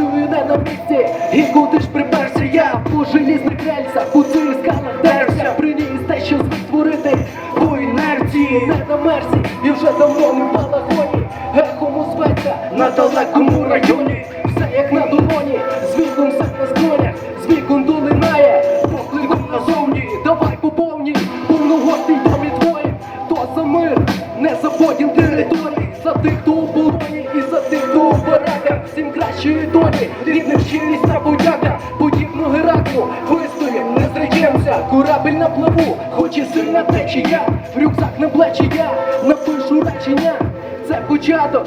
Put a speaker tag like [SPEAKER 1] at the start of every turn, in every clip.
[SPEAKER 1] не на місці. І куди ж приперся я? По желізних рельсах У цих скалах дерся. Приніс те, що звик творити по інерції Не на мерсі. І вже давно не в балагоні. Ехом озветься на далекому районі. Все як на долоні, з віком все на скронях З віком долинає, покликом назовні. Давай поповні, повногостий домі твої То за мир, не за поділ Кращої долі, рідних щирість подяка Подібно Гераклу, вистоїм, не зречемся Корабель на плаву, хоч і сильна течія Рюкзак на плечі я. Напишу речення Це початок,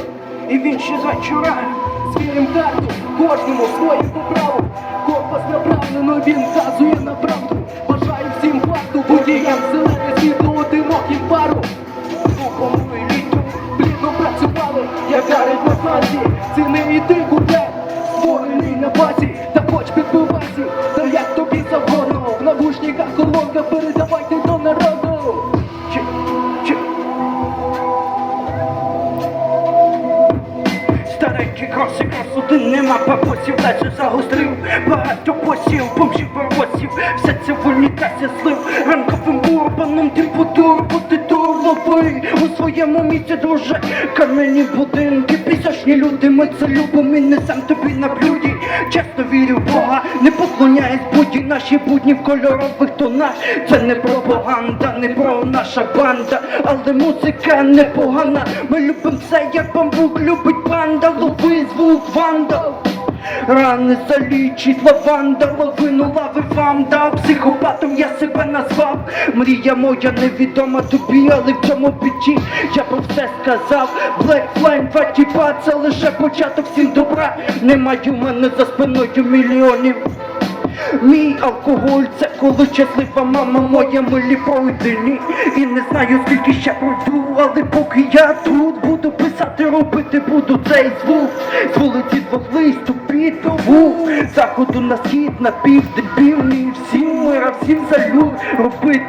[SPEAKER 1] і він ще з вечора Звірим карту, кожному своє по праву Компас направлено, він вказує на правду. Бажаю всім факту, водіям зелене світло, одинок і пару. Духом і літтю плідно працювали, як дарить на фазі Ціни і ти куплет, створений на базі Та хоч підбивайся, та як тобі завгодно В навушниках колонка передавайте до народу. Чи, чи,
[SPEAKER 2] Старенький кросик один нема бабосів, лежа загострив. Багато посів, бомжів паровозів Все це в унітазі слив Ранковим бурбаном ти потурбути турловий У своєму місці, друже Кам'яні будинки, пісочні люди Ми це любимо і несем тобі на блюді. Чесно вірю в Бога, не поклоняюсь будні Наші будні в кольорових тонах. Це не пропаганда, не про наша банда Але музика непогана. Ми любимо все, як бамбук любить банда. Лови звук вандал Рани залічить лаванда, лавину лави Психопатом я себе назвав. Мрія моя невідома тобі, але в цьому біті Я про все сказав. Black Flame, Фатіпа, це лише початок всім добра. Немає в мене за спиною мільйонів. Мій алкоголь це коли щаслива мама моя милі пройдені. І не знаю скільки ще пройду, але поки я тут буду писати, робити буду цей звук. З вулиці двох листу під тому Заходу на схід, на південь, північ Всім мира, всім салют, робити